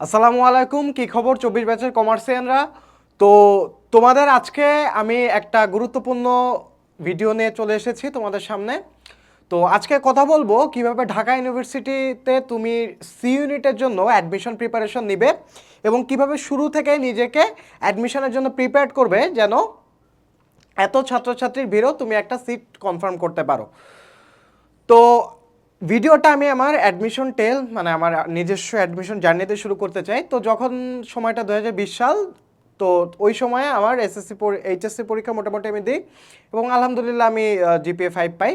আসসালামু আলাইকুম, কি খবর চব্বিশ ব্যাচের কমার্সিয়ানরা তো তোমাদের আজকে আমি একটা গুরুত্বপূর্ণ ভিডিও নিয়ে চলে এসেছি তোমাদের সামনে। তো আজকে কথা বলব কীভাবে ঢাকা ইউনিভার্সিটিতে তুমি সি ইউনিটের জন্য অ্যাডমিশন প্রিপারেশন নিবে এবং কীভাবে শুরু থেকে নিজেকে অ্যাডমিশনের জন্য প্রিপেয়ার করবে যেন এত ছাত্রছাত্রীর ভিড়েও তুমি একটা সিট কনফার্ম করতে পারো। তো ভিডিওটা আমি আমার অ্যাডমিশন টেল মানে আমার নিজস্ব অ্যাডমিশন জার্নিতে শুরু করতে চাই। তো যখন সময়টা দু হাজার বিশ সাল, তো ওই সময়ে আমার এসএসসি এইচএসসি পরীক্ষা মোটামুটি আমি দিই এবং আলহামদুলিল্লাহ আমি জিপিএ ফাইভ পাই।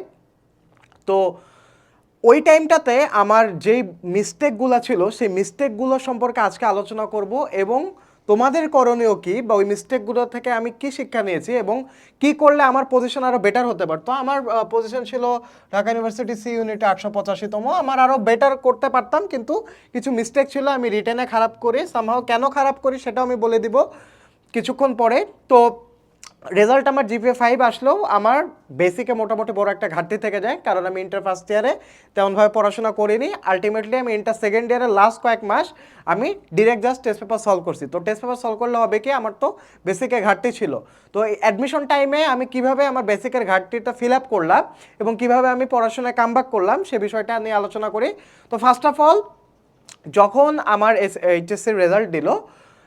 তো ওই টাইমটাতে আমার যেই মিস্টেকগুলো ছিল, সেই মিস্টেকগুলো সম্পর্কে আজকে আলোচনা করব এবং তোমাদের করণীয় কি বা ওই মিস্টেকগুলো থেকে আমি কি শিক্ষা নিয়েছি এবং কি করলে আমার পজিশন আরও বেটার হতে পারতো? আমার পজিশন ছিল ঢাকা ইউনিভার্সিটি সি ইউনিটে আটশো পঁচাশিতম। আমার আরও বেটার করতে পারতাম, কিন্তু কিছু মিস্টেক ছিল, আমি রিটেনে খারাপ করি। সামহাও কেন খারাপ করি সেটাও আমি বলে দিব কিছুক্ষণ পরে। তো রেজাল্ট আমার জিপিএ ফাইভ আসলেও আমার বেসিকে মোটামুটি বড় একটা ঘাটতি থেকে যায়, কারণ আমি ইন্টার ফার্স্ট ইয়ারে তেমনভাবে পড়াশোনা করিনি। আলটিমেটলি আমি ইন্টার সেকেন্ড ইয়ারের লাস্ট কয়েক মাস আমি direct just test paper solve করছি। তো টেস্ট পেপার সলভ করলে হবে কি, আমার তো বেসিকে ঘাটতি ছিল। তো এই অ্যাডমিশন টাইমে আমি কীভাবে আমার বেসিকের ঘাটতিটা ফিল আপ করলাম এবং কীভাবে আমি পড়াশোনায় কামব্যাক করলাম, সে বিষয়টা নিয়ে আলোচনা করি। তো ফার্স্ট অফ অল যখন আমার এস এইচএসসির রেজাল্ট দিল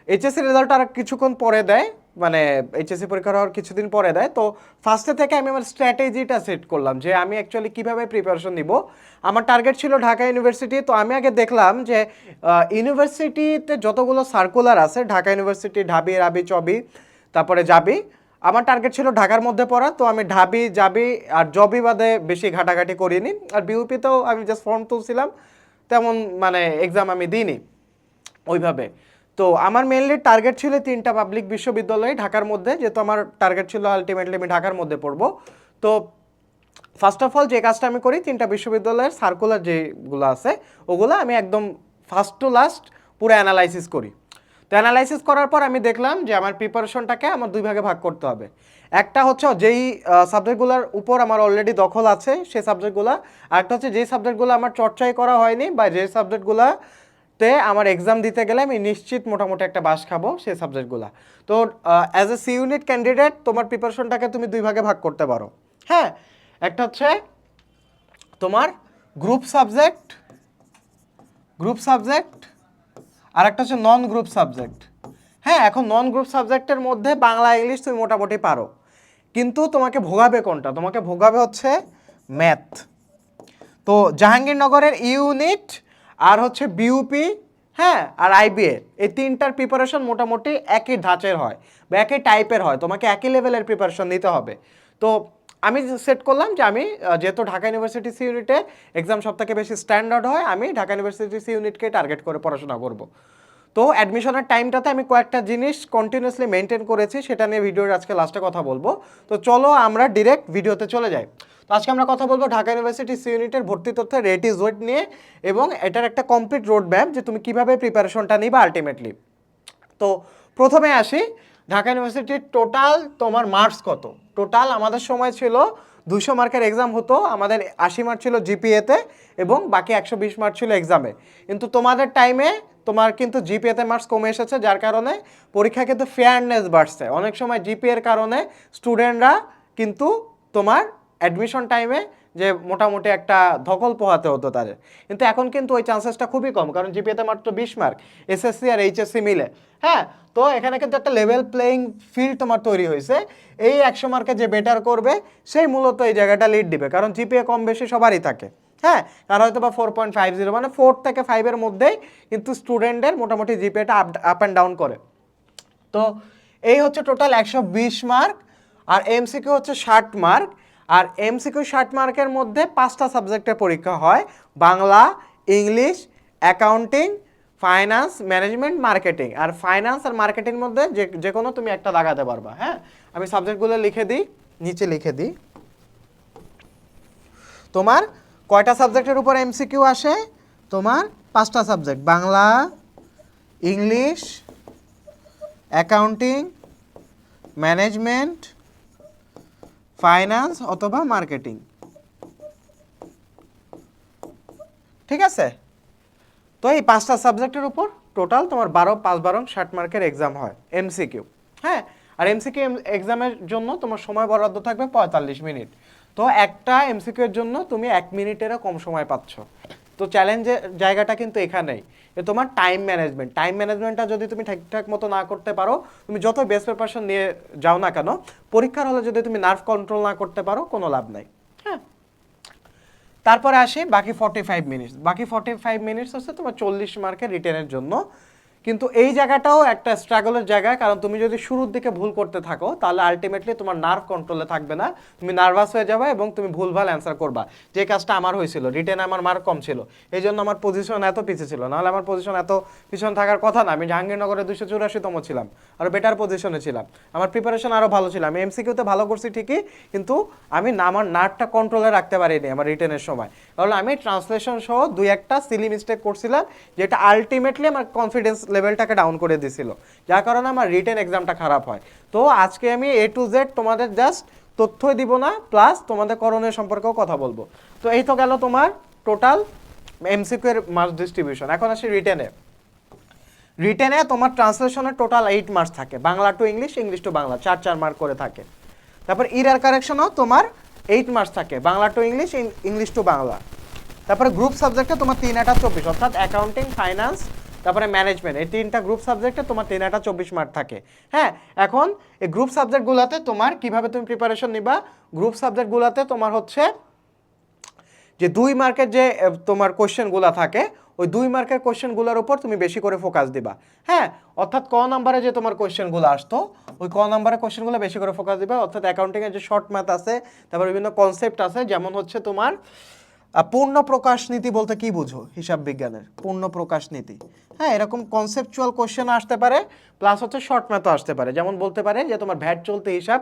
এইচএসসি রেজাল্ট আর কিছুক্ষণ পরে দেয় মানে এইচএসসি পরীক্ষা হওয়ার কিছুদিন পরে দেয়। তো ফার্স্টে থেকে আমি আমার স্ট্র্যাটেজিটা সেট করলাম যে আমি অ্যাকচুয়ালি কীভাবে প্রিপারেশন নিব। আমার টার্গেট ছিল ঢাকা ইউনিভার্সিটি তো আমি আগে দেখলাম যে ইউনিভার্সিটিতে যতগুলো সার্কুলার আছে, ঢাকা ইউনিভার্সিটি ঢাবি, রাবি, চবি, তারপরে যাবি। আমার টার্গেট ছিল ঢাকার মধ্যে পড়া, তো আমি ঢাবি, যাবি আর জবি বাদে বেশি ঘাটাঘাটি করিনি। আর বিউপিতেও আমি জাস্ট ফর্ম তুলছিলাম, তেমন মানে এক্সাম আমি দিইনি। ওইভাবে। তো আমার মেনলি টার্গেট ছিল তিনটা পাবলিক বিশ্ববিদ্যালয় ঢাকার মধ্যে, যেহেতু আমার টার্গেট ছিল আলটিমেটলি আমি ঢাকার মধ্যে পড়ব। তো ফার্স্ট অফ অল যে কাজটা আমি করি, তিনটা বিশ্ববিদ্যালয়ের সার্কুলার যেগুলো আছে, ওগুলো আমি একদম ফার্স্ট টু লাস্ট পুরো অ্যানালাইসিস করি। তো অ্যানালাইসিস করার পর আমি দেখলাম যে আমার প্রিপারেশনটাকে আমার দুই ভাগে ভাগ করতে হবে। একটা হচ্ছে যেই সাবজেক্টগুলোর উপর আমার অলরেডি দখল আছে, সেই সাবজেক্টগুলো আরেকটা হচ্ছে যেই সাবজেক্টগুলো আমার চর্চাই করা হয়নি বা যে সাবজেক্টগুলো তে আমার এক্সাম দিতে গেলে আমি নিশ্চিত মোটামুটি একটা বাস খাব সেই সাবজেক্টগুলো তো as a C unit candidate তোমার প্রিপারেশনটাকে তুমি দুই ভাগে ভাগ করতে পারো। হ্যাঁ একটা হচ্ছে তোমার গ্রুপ সাবজেক্ট গ্রুপ সাবজেক্ট আর একটা হচ্ছে নন গ্রুপ সাবজেক্ট হ্যাঁ এখন নন গ্রুপ সাবজেক্টের মধ্যে বাংলা, ইংলিশ তুমি মোটামুটি পারো। কিন্তু তোমাকে ভোগাবে কোনটা? তোমাকে ভোগাবে হচ্ছে ম্যাথ তো জাহাঙ্গীরনগরের ইউনিট আর হচ্ছে বিউপি হ্যাঁ আর আইবিএ এই তিনটার প্রিপারেশন মোটামুটি একই ধাঁচের হয় বা একই টাইপের হয়। তোমাকে একই লেভেলের প্রিপারেশন নিতে হবে। তো আমি সেট করলাম যে আমি যেহেতু ঢাকা ইউনিভার্সিটি সি ইউনিটে এক্সাম সব থেকে বেশি স্ট্যান্ডার্ড হয়, আমি ঢাকা ইউনিভার্সিটি সি ইউনিটকে টার্গেট করে পড়াশোনা করব। তো অ্যাডমিশনের টাইমটাতে আমি কয়েকটা জিনিস কন্টিনিউসলি মেনটেন করেছি, সেটা নিয়ে ভিডিওর আজকে লাস্টে কথা বলব। তো চলো আমরা ডিরেক্ট ভিডিওতে চলে যাই। তো আজকে আমরা কথা বলব ঢাকা ইউনিভার্সিটি সি ইউনিটের ভর্তি তথ্যের রেট ইজ ওয়েট নিয়ে এবং এটার একটা কমপ্লিট রোড ম্যাপ যে তুমি কীভাবে প্রিপারেশনটা নিবা আলটিমেটলি তো প্রথমে আসি, ঢাকা ইউনিভার্সিটির টোটাল তোমার মার্কস কত? টোটাল আমাদের সময় ছিল দুশো মার্কের এক্সাম হতো, আমাদের আশি মার্ক ছিল জিপিএতে এবং বাকি একশো বিশ মার্ক ছিল এক্সামে কিন্তু তোমাদের টাইমে তোমার কিন্তু জিপিএতে মার্কস কমে এসেছে, যার কারণে পরীক্ষা কিন্তু ফেয়ারনেস বাড়ছে। অনেক সময় জিপিএর কারণে স্টুডেন্টরা কিন্তু তোমার অ্যাডমিশন টাইমে যে মোটামুটি একটা ধকল পোহাতে হতো তাদের। কিন্তু এখন কিন্তু ওই চান্সেসটা খুবই কম, কারণ জিপিএতে মাত্র বিশ মার্ক এসএসসি আর এইচএসসি মিলে। হ্যাঁ তো এখানে কিন্তু একটা লেভেল প্লেয়িং ফিল্ড তোমার তৈরি হয়েছে। এই একশো মার্কে যে বেটার করবে, সেই মূলত এই জায়গাটা লিড দিবে, কারণ জিপিএ কম বেশি সবারই থাকে। হ্যাঁ কারণ হয়তো বা ফোর পয়েন্ট ফাইভ জিরো মানে ফোর থেকে ফাইভের মধ্যেই কিন্তু স্টুডেন্টের মোটামুটি জিপিএটা আপ আপ অ্যান্ড ডাউন করে। তো এই হচ্ছে টোটাল একশো বিশ মার্ক আর এমসিকিউ হচ্ছে ষাট মার্ক আর এমসিকিউ ষাট মার্কের মধ্যে পাঁচটা সাবজেক্টের পরীক্ষা হয়। Bangla, English accounting finance management marketing আর ফাইন্যান্স আর মার্কেটিং মধ্যে যে যে কোনো তুমি একটা লাগাতে পারবা হ্যাঁ? আমি সাবজেক্টগুলো লিখে দিই, নিচে লিখে দিই। তোমার কয়টা সাবজেক্টের উপর এমসিকিউ আসে? তোমার পাঁচটা subject. Bangla, English, accounting, management, finance অথবা মার্কেটিং। ঠিক আছে? তো এই পাঁচটা সাবজেক্টের উপর টোটাল তোমার বারো, পাঁচ, বারো, ষাট মার্কের এক্সাম হয় এমসিকিউ হ্যাঁ? আর এমসিকিউ এক্সামের জন্য তোমার সময় বরাদ্দ থাকবে পঁয়তাল্লিশ মিনিট। তো একটা এমসিকিউ এর জন্য তুমি এক মিনিটেরও কম সময় পাচ্ছ। তো চ্যালেঞ্জের জায়গাটা কিন্তু এখানেই। যে তোমার টাইম ম্যানেজমেন্ট টাইম ম্যানেজমেন্টটা যদি তুমি ঠিকঠাক মতো না করতে পারো, তুমি যত বেস্ট প্রিপারেশন নিয়ে যাও না কেন, পরীক্ষার হলে যদি তুমি নার্ভ কন্ট্রোল না করতে পারো, কোনো লাভ নাই। হ্যাঁ। তারপরে আসি বাকি ফর্টি ফাইভ মিনিটস বাকি ফর্টি ফাইভ মিনিটস হচ্ছে তোমার চল্লিশ মার্কের রিটেনের জন্য। কিন্তু এই জায়গাটাও একটা স্ট্রাগলের জায়গা, কারণ তুমি যদি শুরুর দিকে ভুল করতে থাকো, তাহলে আলটিমেটলি তোমার নার্ভ কন্ট্রোলে থাকবে না। তুমি নার্ভাস হয়ে যাবে এবং তুমি ভুলভাল অ্যান্সার করবা। যে কাজটা আমার হয়েছিল রিটেন আমার মার্ক কম ছিল, এই জন্য আমার পজিশন এত পিছিয়ে ছিল। নাহলে আমার পজিশন এত পিছনে থাকার কথা না, আমি জাহাঙ্গীরনগরে দুশো চুরাশিতম ছিলাম আরও বেটার পজিশনে ছিলাম। আমার প্রিপারেশন আরও ভালো ছিল, আমি এমসিকিউতে ভালো করছি ঠিকই, কিন্তু আমি না, আমার নার্ভটা কন্ট্রোলে রাখতে পারিনি আমার রিটেনের সময়। কারণ আমি ট্রান্সলেশন সহ দুই একটা সিলি মিস্টেক করছিলাম, যেটা আলটিমেটলি আমার কনফিডেন্স লেভেলটাকে ডাউন করে দিছিল। যার কারণে আমার রিটেন এক্সামটা খারাপ হয়। তো আজকে আমি এ টু জেড তোমাদের জাস্ট তথ্যই দিব না প্লাস তোমাদের করণীয় সম্পর্কেও কথা বলব। তো এই তো গেল তোমার টোটাল এমসিকিউ এর মার্কস ডিস্ট্রিবিউশন এখন আসি রিটেনে রিটেনে তোমার ট্রান্সলেশনের টোটাল এইট মার্কস থাকে। Bangla to English English to Bangla, চার চার মার্ক করে থাকে। তারপর ইরার কারেকশনও তোমার এইট মার্কস থাকে। Bangla to English English to Bangla. তারপরে গ্রুপ সাবজেক্টে তোমার তিন, আটা চব্বিশ। অর্থাৎ অ্যাকাউন্টিং ফাইন্যান্স তারপরে ম্যানেজমেন্ট এই তিনটা গ্রুপ সাবজেক্টে তোমার তিন আটা চব্বিশ মার্ক থাকে। হ্যাঁ এখন এই গ্রুপ সাবজেক্টগুলোতে তোমার কীভাবে তুমি প্রিপারেশন নিবা? গ্রুপ সাবজেক্টগুলোতে তোমার হচ্ছে যে দুই মার্কের যে তোমার কোশ্চেনগুলো থাকে, ওই দুই মার্কের কোশ্চেনগুলোর উপর তুমি বেশি করে ফোকাস দিবা। হ্যাঁ অর্থাৎ ক নাম্বারে যে তোমার কোশ্চেনগুলো আসতো, ওই ক নাম্বারে কোশ্চেনগুলো বেশি করে ফোকাস দিবা। অর্থাৎ অ্যাকাউন্টিংয়ের যে শর্ট ম্যাথ আছে, তারপর বিভিন্ন কনসেপ্ট আছে, যেমন হচ্ছে তোমার পূর্ণ প্রকাশ নীতি বলতে কি বুঝো? হিসাব বিজ্ঞানের। পূর্ণ প্রকাশ নীতি। হ্যাঁ এরকম কনসেপচুয়াল কোশ্চেন আসতে পারে প্লাস হচ্ছে শর্ট ম্যাথও আসতে পারে। যেমন বলতে পারে যে তোমার ভ্যাট চলতে হিসাব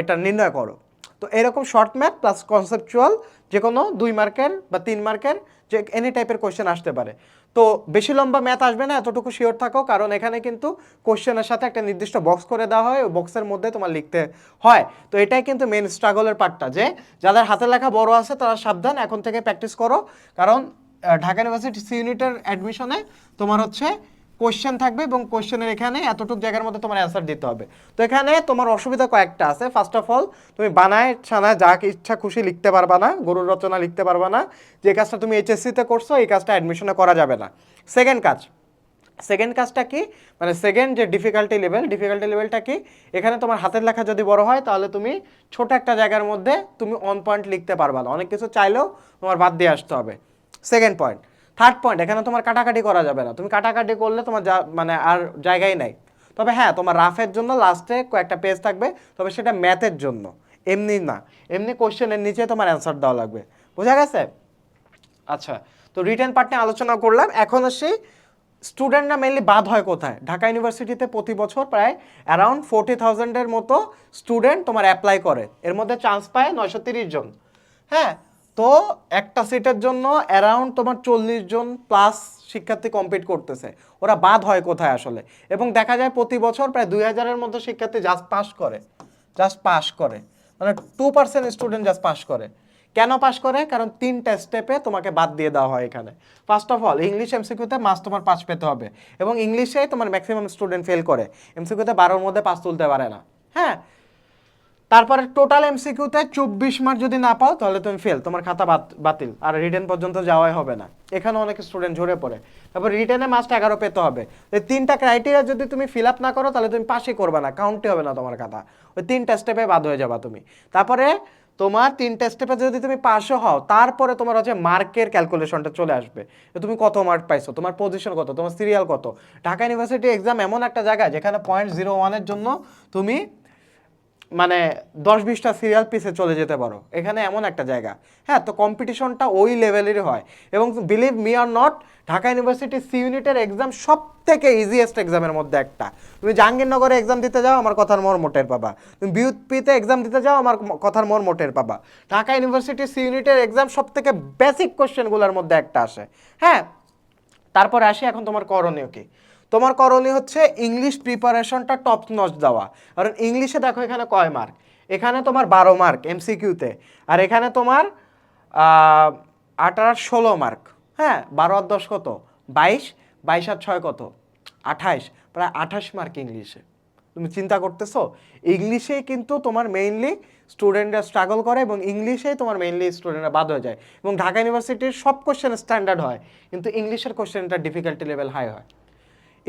এটা নির্ণয় করো। তো এরকম শর্ট ম্যাথ প্লাস কনসেপচুয়াল যে কোনো দুই মার্কের বা তিন মার্কের যে এনি টাইপের কোয়েশ্চেন আসতে পারে। তো বেশি লম্বা ম্যাথ আসবে না, এতটুকু শিওর থাকো, কারণ এখানে কিন্তু কোশ্চেনের সাথে একটা নির্দিষ্ট বক্স করে দেওয়া হয়, ওই বক্সের মধ্যে তোমার লিখতে হয়। তো এটাই কিন্তু মেন স্ট্রাগলের পার্টটা যে যাদের হাতে লেখা বড় আছে, তারা সাবধান, এখন থেকে প্র্যাকটিস করো। কারণ ঢাকা ইউনিভার্সিটি সি ইউনিটের অ্যাডমিশনে তোমার হচ্ছে কোশ্চেন থাকবে এবং কোশ্চেনের এখানে এতটুকু জায়গার মধ্যে তোমার অ্যান্সার দিতে হবে। তো এখানে তোমার অসুবিধা কয়েকটা আছে। ফার্স্ট অফ অল তুমি বানায় ছানায় যা ইচ্ছা খুশি লিখতে পারবা না, গরুর রচনা লিখতে পারবা না। যে কাজটা তুমি এইচএসসিতে করছ, এই কাজটা অ্যাডমিশনে করা যাবে না। সেকেন্ড কাজ সেকেন্ড কাজটা কি? মানে সেকেন্ড যে ডিফিকাল্টি লেভেল ডিফিকাল্টি লেভেলটা কি? এখানে তোমার হাতের লেখা যদি বড় হয়, তাহলে তুমি ছোট একটা জায়গার মধ্যে তুমি অন পয়েন্ট লিখতে পারবা না। অনেক কিছু চাইলেও তোমার বাদ দিয়ে আসতে হবে। সেকেন্ড পয়েন্ট থার্ড পয়েন্ট এখানে তোমার কাটাকাটি করা যাবে না। তুমি কাটাকাটি করলে তোমার যা মানে আর জায়গাই নাই। তবে হ্যাঁ তোমার রাফের জন্য লাস্টে কয়েকটা পেজ থাকবে, তবে সেটা ম্যাথের জন্য। এমনি না। এমনি কোশ্চেনের নিচে তোমার অ্যান্সার দেওয়া লাগবে। বোঝা গেছে? আচ্ছা তো রিটেন পার্ট নিয়ে আলোচনা করলাম। এখন আসি স্টুডেন্টরা মেনলি বাদ হয় কোথায়? ঢাকা ইউনিভার্সিটিতে প্রতি বছর প্রায় অ্যারাউন্ড ফোর্টি থাউজেন্ডের মতো স্টুডেন্ট তোমার অ্যাপ্লাই করে। এর মধ্যে চান্স পায় নয়শো তিরিশ জন। হ্যাঁ তো একটা সিটের জন্য অ্যারাউন্ড তোমার চল্লিশ জন প্লাস শিক্ষার্থী কম্পিট করতেছে। ওরা বাদ হয় কোথায় আসলে? এবং দেখা যায় প্রতি বছর প্রায় দুই হাজারের মতো শিক্ষার্থী জাস্ট পাস করে। জাস্ট পাস করে। মানে two percent student just pass করে। কেন পাস করে? কারণ তিনটা স্টেপে তোমাকে বাদ দিয়ে দেওয়া হয় এখানে। ফার্স্ট অফ অল ইংলিশ এমসিকিউতে মাস তোমার পাস পেতে হবে। এবং ইংলিশে তোমার ম্যাক্সিমাম স্টুডেন্ট ফেল করে। এমসিকিউতে বারোর মধ্যে পাস তুলতে পারে না। হ্যাঁ? তারপরে টোটাল এমসিকিউতে চব্বিশ মার্ক যদি না পাও, তাহলে তুমি ফেল তোমার খাতা বাত- বাতিল। আর রিটেন পর্যন্ত যাওয়াই হবে না। এখানে অনেক স্টুডেন্ট ঝরে পড়ে। তারপর রিটেনে মাস্ট এগারো পেতে হবে। এই তিনটা ক্রাইটেরিয়া যদি তুমি ফিল আপ না করো, তাহলে তুমি পাশই করবে না কাউন্টই হবে না তোমার খাতা। ওই তিনটা স্টেপে বাদ হয়ে যাবা তুমি। তারপরে তোমার তিনটা স্টেপে যদি তুমি পাশও হও, তারপরে তোমার হচ্ছে মার্কের ক্যালকুলেশনটা চলে আসবে। তুমি কত মার্ক পাইছো? তোমার পজিশন কত? তোমার সিরিয়াল কত? ঢাকা ইউনিভার্সিটি এক্সাম এমন একটা জায়গা যেখানে পয়েন্ট জিরো ওয়ানের জন্য তুমি মানে দশ বিশটা সিরিয়াল পিছে চলে যেতে পারো। এখানে এমন একটা জায়গা। হ্যাঁ তো কম্পিটিশনটা ওই লেভেলেরই হয়। এবং believe me are not Dhaka university C ইউনিটের এক্সাম সব থেকে ইজিয়েস্ট এক্সামের মধ্যে একটা। তুমি জাহাঙ্গীরনগরে এক্সাম দিতে যাও, আমার কথার মর মোটের পাবা। তুমি বিউপিতে এক্সাম দিতে যাও, আমার কথার মর মোটের পাবা। ঢাকা ইউনিভার্সিটি সি ইউনিটের এক্সাম সব থেকে বেসিক কোশ্চেনগুলোর মধ্যে একটা আসে। হ্যাঁ তারপরে আসি এখন তোমার করণীয় কি? তোমার করণীয় হচ্ছে ইংলিশ প্রিপারেশনটা টপ নচ দেওয়া। কারণ ইংলিশে দেখো এখানে কয় মার্ক এখানে তোমার বারো মার্ক এমসিকিউতে আর এখানে তোমার আর ষোলো মার্ক হ্যাঁ বারো আর দশ কত? বাইশ। বাইশ আর ছয় কত? আঠাইশ। প্রায় আঠাশ মার্ক ইংলিশে তুমি চিন্তা করতেছো? ইংলিশেই কিন্তু তোমার মেইনলি স্টুডেন্টরা স্ট্রাগল করে এবং ইংলিশেই তোমার মেইনলি স্টুডেন্টরা বাদ হয়ে যায়। এবং ঢাকা ইউনিভার্সিটির সব কোশ্চেন স্ট্যান্ডার্ড হয়। কিন্তু ইংলিশের কোশ্চেনটা ডিফিকাল্টি লেভেল হাই হয়।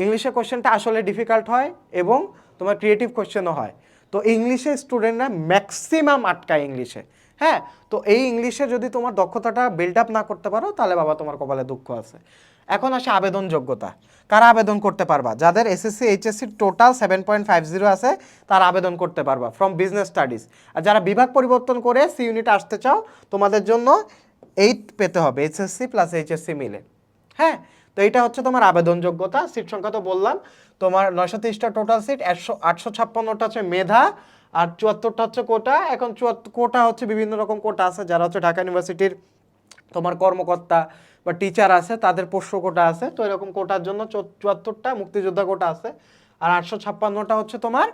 ইংলিশের কোশ্চেনটা আসলে ডিফিকাল্ট হয় এবং তোমার ক্রিয়েটিভ কোশ্চেনও হয়। তো ইংলিশে স্টুডেন্টরা ম্যাক্সিমাম আটকায় ইংলিশে। হ্যাঁ? তো এই ইংলিশে যদি তোমার দক্ষতাটা বিল্ড আপ না করতে পারো, তাহলে বাবা তোমার কপালে দুঃখ আছে। এখন আসে আবেদন যোগ্যতা কারা আবেদন করতে পারবা? যাদের SSC HSC total seven point five zero আছে, তারা আবেদন করতে পারবা ফ্রম বিজনেস স্টাডিজ আর যারা বিভাগ পরিবর্তন করে সি ইউনিট আসতে চাও, তোমাদের জন্য এইট পেতে হবে এইচএসসি প্লাস এইচএসসি মিলে। হ্যাঁ? তো এটা হচ্ছে তোমার আবেদন যোগ্যতা সিট সংখ্যা তো বললাম। তোমার নয়শো তিরিশটা টোটাল সিট একশো, আটশো ছাপ্পান্নটা হচ্ছে মেধা, আর চুয়াত্তরটা হচ্ছে কোটা। এখন চুয়াত্তর কোটা হচ্ছে বিভিন্ন রকম কোটা আছে, যারা হচ্ছে ঢাকা ইউনিভার্সিটির তোমার কর্মকর্তা বা টিচার আছে, তাদের পোষ্য কোটা আছে। তো এরকম কোটার জন্য চুয়াত্তরটা মুক্তিযোদ্ধা কোটা আছে, আর আটশো ছাপ্পান্নটা হচ্ছে তোমার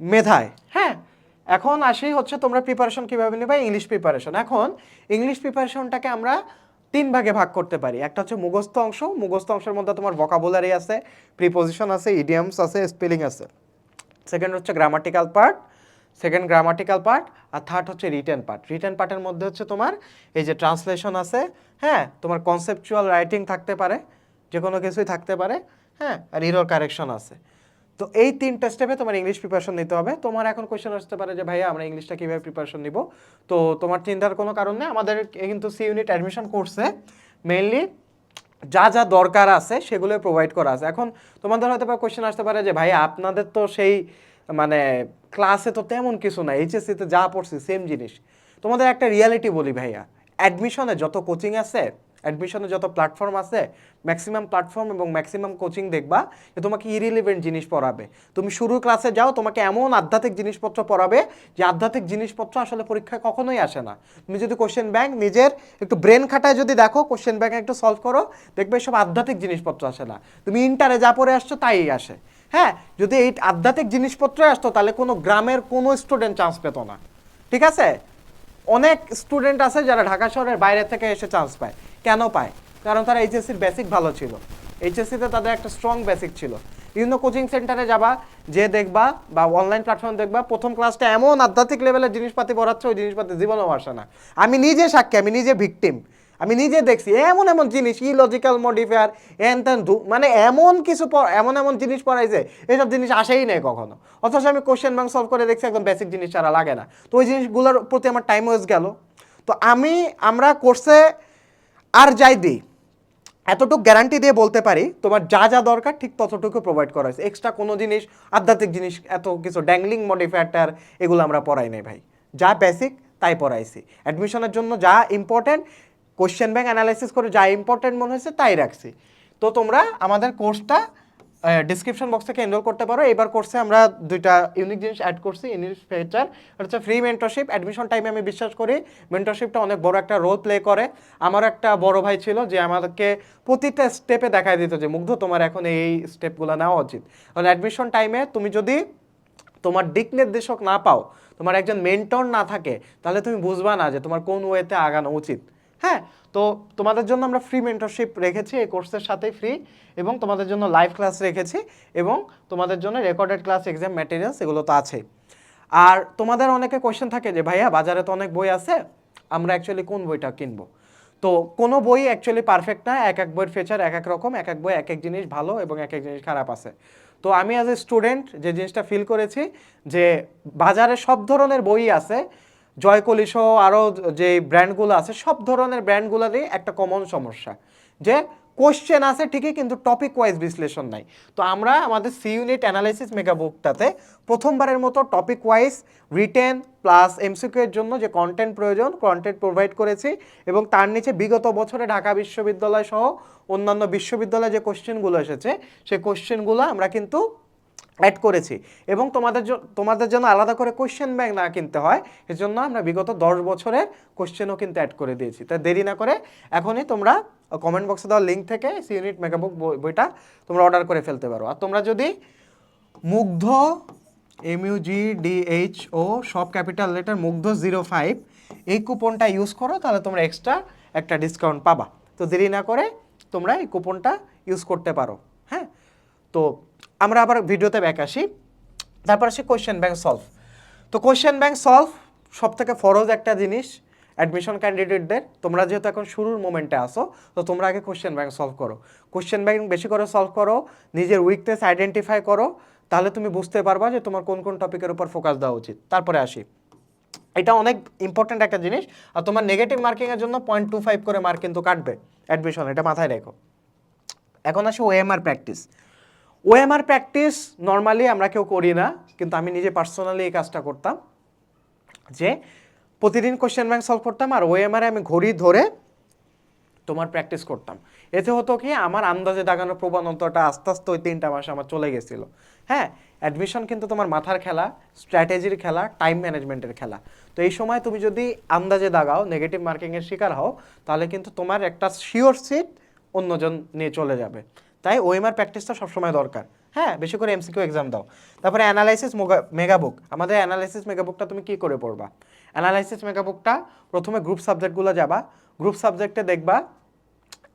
মেধায়। হ্যাঁ এখন আসি হচ্ছে তোমরা প্রিপারেশন কীভাবে নেবে? ইংলিশ প্রিপারেশন এখন ইংলিশ প্রিপারেশনটাকে আমরা তিন ভাগে ভাগ করতে পারি। একটা হচ্ছে মুখস্থ অংশ, মুখস্থ অংশের মধ্যে তোমার ভোকাবুলারি আছে প্রিপোজিশন আছে ইডিয়ামস আছে স্পেলিং আছে। সেকেন্ড হচ্ছে grammatical part second grammatical part আর থার্ড হচ্ছে রিটেন পার্ট রিটেন পার্টের মধ্যে হচ্ছে তোমার এই যে ট্রান্সলেশন আছে হ্যাঁ তোমার কনসেপচুয়াল রাইটিং থাকতে পারে যে কোনো কিছুই থাকতে পারে হ্যাঁ আর ইরোর কারেকশন আছে। তো এই তিনটা স্টেপে তোমার ইংলিশ প্রিপারেশন নিতে হবে। তোমার এখন কোয়েশ্চেন আসতে পারে যে, ভাইয়া, আমরা ইংলিশটা কীভাবে প্রিপারেশন নিব? তো তোমার চিন্তার কোনো কারণ নেই। আমাদের কিন্তু সি ইউনিট অ্যাডমিশন কোর্সে মেইনলি যা যা দরকার আছে, সেগুলো প্রোভাইড করা আছে। এখন তোমাদের হয়তো বা কোয়েশ্চেন আসতে পারে যে ভাই আপনাদের তো সেই মানে ক্লাসে তো তেমন কিছু না এইচএসসিতে যা পড়ছি সেম জিনিস। তোমাদের একটা রিয়ালিটি বলি ভাইয়া। অ্যাডমিশনে যত কোচিং আছে অ্যাডমিশনে যত প্ল্যাটফর্ম আছে ম্যাক্সিমাম প্ল্যাটফর্ম এবং ম্যাক্সিমাম কোচিং দেখবা যে তোমাকে ইরিলিভেন্ট জিনিস পড়াবে। তুমি শুরু ক্লাসে যাও, তোমাকে এমন আধ্যাত্মিক জিনিসপত্র পড়াবে যে আধ্যাত্মিক জিনিসপত্র আসলে পরীক্ষায় কখনোই আসে না। তুমি যদি কোশ্চেন ব্যাংক নিজের একটু ব্রেন খাটায় যদি দেখো কোশ্চেন ব্যাংক একটু সলভ করো, দেখবে সব আধ্যাত্মিক জিনিসপত্র আসে না। তুমি ইন্টারে যা পড়ে আসছো তাই আসে। হ্যাঁ যদি এই আধ্যাত্মিক জিনিসপত্র আসতো, তাহলে কোনো গ্রামের কোনো স্টুডেন্ট চান্স পেত না। ঠিক আছে? অনেক স্টুডেন্ট আছে যারা ঢাকা শহরের বাইরে থেকে এসে চান্স পায়। কেন পায়? কারণ তারা এইচএসসির বেসিক ভালো ছিল। এইচএসসিতে তাদের একটা স্ট্রং বেসিক ছিল। বিভিন্ন কোচিং সেন্টারে যাবা, যে দেখবা বা অনলাইন প্ল্যাটফর্ম দেখবা, প্রথম ক্লাসটা এমন আধ্যাত্মিক লেভেলের জিনিসপাতি পড়াচ্ছে, ওই জিনিসপাতি জীবনেও আসে না। আমি নিজে সাক্ষী, আমি নিজে ভিকটিম আমি নিজে দেখছি, এমন এমন জিনিস ইলজিক্যাল মডিফায়ার এন তেন মানে এমন কিছু এমন এমন জিনিস পড়াইছে এইসব জিনিস আসেই নেই কখনো। অথচ আমি কোশ্চেন ব্যাংক সলভ করে দেখছি, একদম বেসিক জিনিস ছাড়া লাগে না। তো ওই জিনিসগুলোর প্রতি আমার টাইম ওয়েস্ট গেল। তো আমি আমরা কোর্সে আর যাই দিই এতটুকু গ্যারান্টি দিয়ে বলতে পারি, তোমার যা যা দরকার ঠিক ততটুকু প্রোভাইড করা হয়েছে। এক্সট্রা কোনো জিনিস, আধ্যাত্মিক জিনিস, এত কিছু ড্যাংলিং মডিফায়ার এগুলো আমরা পড়াই নাই ভাই। যা বেসিক তাই পড়াইছি। অ্যাডমিশনের জন্য যা ইম্পর্ট্যান্ট কোশ্চেন ব্যাংক অ্যানালাইসিস করে যা ইম্পর্টেন্ট মনে হয়েছে তাই রাখছি। তো তোমরা আমাদের কোর্সটা ডিসক্রিপশন বক্স থেকে এনরোল করতে পারো। এবার কোর্সে আমরা দুইটা ইউনিক জিনিস অ্যাড করছি ইউনিক ফিচার হচ্ছে ফ্রি মেন্টরশিপ অ্যাডমিশন টাইমে আমি বিশ্বাস করি মেন্টরশিপটা অনেক বড় একটা রোল প্লে করে। আমার একটা বড় ভাই ছিল যে আমাদেরকে প্রতিটা স্টেপে দেখায় দিত যে, মুগ্ধ, তোমার এখন এই স্টেপগুলো নেওয়া উচিত। কারণ অ্যাডমিশন টাইমে তুমি যদি তোমার দিক নির্দেশক না পাও, তোমার একজন মেন্টর না থাকে, তাহলে তুমি বুঝবা না যে তোমার কোন ওয়েতে আগানো উচিত। হ্যাঁ তো তোমাদের জন্য আমরা ফ্রি মেন্টরশিপ রেখেছি, এই কোর্সের সাথেই ফ্রি এবং তোমাদের জন্য লাইভ ক্লাস রেখেছি এবং তোমাদের জন্য রেকর্ডেড ক্লাস এক্সাম ম্যাটেরিয়ালস এগুলো তো আছেই। আর তোমাদের অনেকে কোয়েশ্চেন থাকে যে, ভাইয়া, বাজারে তো অনেক বই আছে, আমরা অ্যাকচুয়ালি কোন বইটা কিনবো? তো কোনো বই অ্যাকচুয়ালি পারফেক্ট না, এক এক বইয়ের ফিচার এক এক রকম, এক এক বই এক এক জিনিস ভালো এবং এক এক জিনিস খারাপ আছে। তো আমি অ্যাজ এ স্টুডেন্ট যে জিনিসটা ফিল করেছি যে বাজারে সব ধরনের বই আছে জয়কলি সহ আরও যে ব্র্যান্ডগুলো আছে, সব ধরনের ব্র্যান্ডগুলোরই একটা কমন সমস্যা। যে কোশ্চেন আছে ঠিকই, কিন্তু টপিক ওয়াইজ বিশ্লেষণ নাই। তো আমরা আমাদের সি ইউনিট অ্যানালাইসিস মেগা বুকটাতে প্রথমবারের মতো topic wise written plus MCQ এর জন্য যে কন্টেন্ট প্রয়োজন কন্টেন্ট প্রোভাইড করেছি এবং তার নিচে বিগত বছরে ঢাকা বিশ্ববিদ্যালয় সহ অন্যান্য বিশ্ববিদ্যালয়ে যে কোশ্চেনগুলো এসেছে, সেই কোশ্চেনগুলো আমরা কিন্তু অ্যাড করেছি। এবং তোমাদের তোমাদের জন্য আলাদা করে কোশ্চেন ব্যাংক না কিনতে হয়, এজন্য আমরা বিগত দশ বছরের কোশ্চেনও কিন্তু অ্যাড করে দিয়েছি। তাই দেরি না করে এখনই তোমরা কমেন্ট বক্সে দেওয়া লিঙ্ক থেকে সি ইউনিট মেগাবুক বইটা তোমরা অর্ডার করে ফেলতে পারো। আর তোমরা যদি Mugdho M U G D H O সব capital letter Mugdho zero five এই কুপনটা ইউজ করো, তাহলে তোমরা এক্সট্রা একটা ডিসকাউন্ট পাবা। তো দেরি না করে তোমরা এই কুপনটা ইউজ করতে পারো। হ্যাঁ? তো আমরা আবার ভিডিওতে ব্যাক আসি। তারপর আসি কোয়েশ্চেন ব্যাংক সলভ তো কোয়েশ্চেন ব্যাংক সলভ সব থেকে ফরজ একটা জিনিস অ্যাডমিশন ক্যান্ডিডেটদের তোমরা যেহেতু এখন শুরুর মোমেন্টে আসো তো তোমরা আগে কোয়েশ্চেন ব্যাংক সলভ করো। কোয়েশ্চেন ব্যাংক বেশি করে সলভ করো, নিজের উইকনেস আইডেন্টিফাই করো, তাহলে তুমি বুঝতে পারবা যে তোমার কোন কোন টপিকের উপর ফোকাস দেওয়া উচিত। তারপরে আসি। এটা অনেক ইম্পর্ট্যান্ট একটা জিনিস, আর তোমার নেগেটিভ মার্কিংয়ের জন্য পয়েন্ট টু ফাইভ করে মার্ক কিন্তু কাটবে। অ্যাডমিশন এটা মাথায় রেখো। এখন আসি OMR practice OMR practice normally আমরা কেউ করি না, কিন্তু আমি নিজে পার্সোনালি এই কাজটা করতাম। যে প্রতিদিন কোশ্চেন ব্যাংক সলভ করতাম আর ওএমআরে আমি ঘড়ি ধরে তোমার প্র্যাকটিস করতাম। এতে হতো কি আমার আন্দাজে দাগানোর প্রবণতাটা আস্তে আস্তে ওই তিনটা মাস আমার চলে গেছিল। হ্যাঁ অ্যাডমিশন কিন্তু তোমার মাথার খেলা স্ট্র্যাটেজির খেলা টাইম ম্যানেজমেন্টের খেলা। তো এই সময় তুমি যদি আন্দাজে দাগাও নেগেটিভ মার্কিংয়ের শিকার হও, তাহলে কিন্তু তোমার একটা শিওর সিট অন্যজন নিয়ে চলে যাবে। তাই ওএমআর প্র্যাকটিসটা সবসময় দরকার। হ্যাঁ বেশি করে এমসিকিউ এক্সাম দাও। তারপরে অ্যানালাইসিস মেগাবুক আমাদের অ্যানালাইসিস মেগাবুকটা তুমি কি করে পড়বা? অ্যানালাইসিস মেগাবুকটা প্রথমে গ্রুপ সাবজেক্টগুলো যাবা। গ্রুপ সাবজেক্টে দেখবা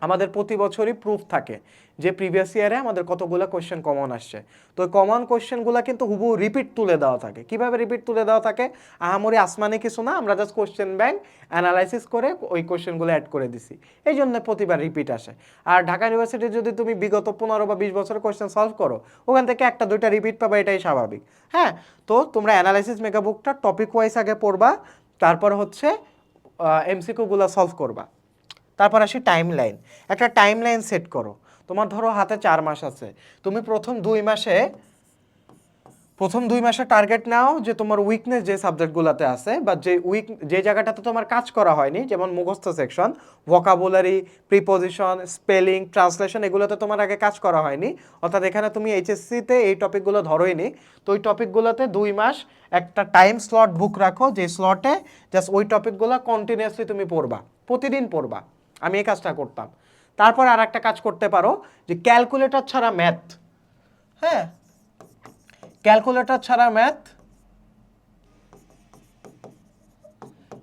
আমাদের প্রতি বছরই প্রুফ থাকে যে প্রিভিয়াস ইয়ারে আমাদের কতগুলো কোয়েশ্চেন কমন আসছে। তো কমন কোয়েশ্চেনগুলো কিন্তু হুবু রিপিট তুলে দেওয়া থাকে। কীভাবে রিপিট তুলে দেওয়া থাকে? আহামরি আসমানি কিছু না, আমরা জাস্ট কোয়েশ্চেন ব্যাংক অ্যানালাইসিস করে ওই কোয়েশ্চেনগুলো অ্যাড করে দিছি। এই জন্য প্রতিবার রিপিট আসে। আর ঢাকা ইউনিভার্সিটি যদি তুমি বিগত পনেরো বা বিশ বছরের কোয়েশ্চেন সলভ করো, ওখান থেকে একটা, দুইটা রিপিট পাবা, এটাই স্বাভাবিক। হ্যাঁ? তো তোমরা অ্যানালাইসিস মেগাবুকটা টপিক ওয়াইজ আগে পড়বা, তারপর হচ্ছে এমসিকিউগুলো সলভ করবা। তারপর আসি টাইম লাইন একটা টাইম লাইন সেট করো। তোমার ধরো হাতে চার মাস আছে। তুমি প্রথম দুই মাসে, প্রথম দুই মাসে টার্গেট নাও যে তোমার উইকনেস যে সাবজেক্টগুলোতে আছে বা যে উইক যে জায়গাটাতে তোমার কাজ করা হয়নি, যেমন মুখস্থ section vocabulary preposition spelling translation এগুলোতে তোমার আগে কাজ করা হয়নি। অর্থাৎ এখানে তুমি এইচএসসিতে এই টপিকগুলো ধরোইনি তো ওই টপিকগুলোতে দুই মাস একটা টাইম স্লট বুক রাখো, যে স্লটে জাস্ট ওই টপিকগুলো কন্টিনিউয়াসলি তুমি পড়বা। প্রতিদিন পড়বা। আমি এই কাজটা করতাম। তারপর আর একটা কাজ করতে পারো যে ক্যালকুলেটর ছাড়া ম্যাথ হ্যাঁ? ক্যালকুলেটর ছাড়া ম্যাথ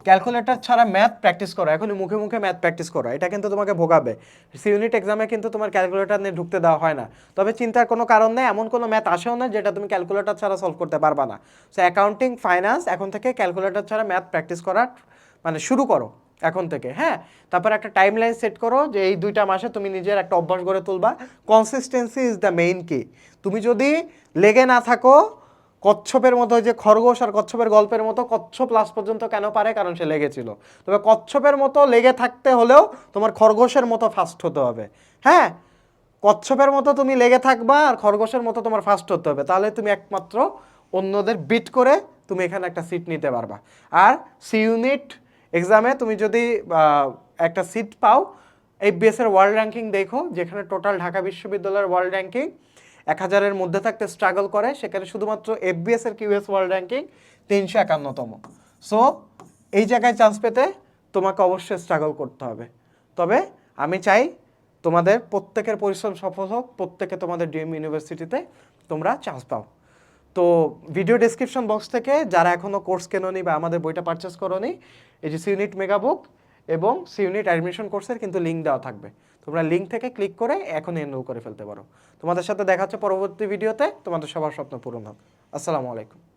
ক্যালকুলেটর ছাড়া ম্যাথ প্র্যাকটিস করো। এখনই মুখে মুখে ম্যাথ প্র্যাকটিস করো। এটা কিন্তু তোমাকে ভোগাবে। সি ইউনিট এক্সামে কিন্তু তোমার ক্যালকুলেটর নিয়ে ঢুকতে দেওয়া হয় না। তবে চিন্তার কোনো কারণ নেই, এমন কোনো ম্যাথ আসেও না যেটা তুমি ক্যালকুলেটর ছাড়া সলভ করতে পারবা না। সো অ্যাকাউন্টিং ফাইন্যান্স এখন থেকে ক্যালকুলেটর ছাড়া ম্যাথ প্র্যাকটিস করার মানে শুরু করো। এখন থেকে হ্যাঁ? তারপর একটা টাইম লাইন সেট করো যে এই দুইটা মাসে তুমি নিজের একটা অভ্যাস গড়ে তুলবা। কনসিস্টেন্সি ইজ দ্য মেইন কি তুমি যদি লেগে না থাকো, কচ্ছপের মতো যে খরগোশ আর কচ্ছপের গল্পের মতো কচ্ছপ লাস্ট পর্যন্ত কেন পারে? কারণ সে লেগেছিল তবে কচ্ছপের মতো লেগে থাকতে হলেও তোমার খরগোশের মতো ফাস্ট হতে হবে। হ্যাঁ? কচ্ছপের মতো তুমি লেগে থাকবা আর খরগোশের মতো তোমার ফাস্ট হতে হবে। তাহলে তুমি একমাত্র অন্যদের বিট করে তুমি এখানে একটা সিট নিতে পারবা। আর সি ইউনিট এক্সামে তুমি যদি একটা সিট পাও এফবিএস এর ওয়ার্ল্ড র্যাঙ্কিং দেখো, যেখানে টোটাল ঢাকা বিশ্ববিদ্যালয়ের ওয়ার্ল্ড র্যাঙ্কিং এক হাজারের মধ্যে থাকতে স্ট্রাগল করে, সেখানে শুধুমাত্র এফবিএস এর কিউএস ওয়ার্ল্ড র্যাঙ্কিং তিনশো একান্নতম। সো এই জায়গায় চান্স পেতে তোমাকে অবশ্যই স্ট্রাগল করতে হবে। তবে আমি চাই তোমাদের প্রত্যেকের পরিশ্রম সফল হোক, প্রত্যেকে তোমাদের ডিএম ইউনিভার্সিটিতে তোমরা চান্স পাও। তো ভিডিও ডেসক্রিপশন বক্স থেকে, যারা এখনও কোর্স কেননি বা আমাদের বইটা পারচেস করোনি এই যে সিউনিট মেগা বুক এবং সিউনিট অ্যাডমিশন কোর্সের কিন্তু লিঙ্ক দেওয়া থাকবে। তোমরা লিঙ্ক থেকে ক্লিক করে এখন এনরোল করে ফেলতে পারো। তোমাদের সাথে দেখা হচ্ছে পরবর্তী ভিডিওতে তোমাদের সবার স্বপ্ন পূরণ হোক। আসসালামু আলাইকুম।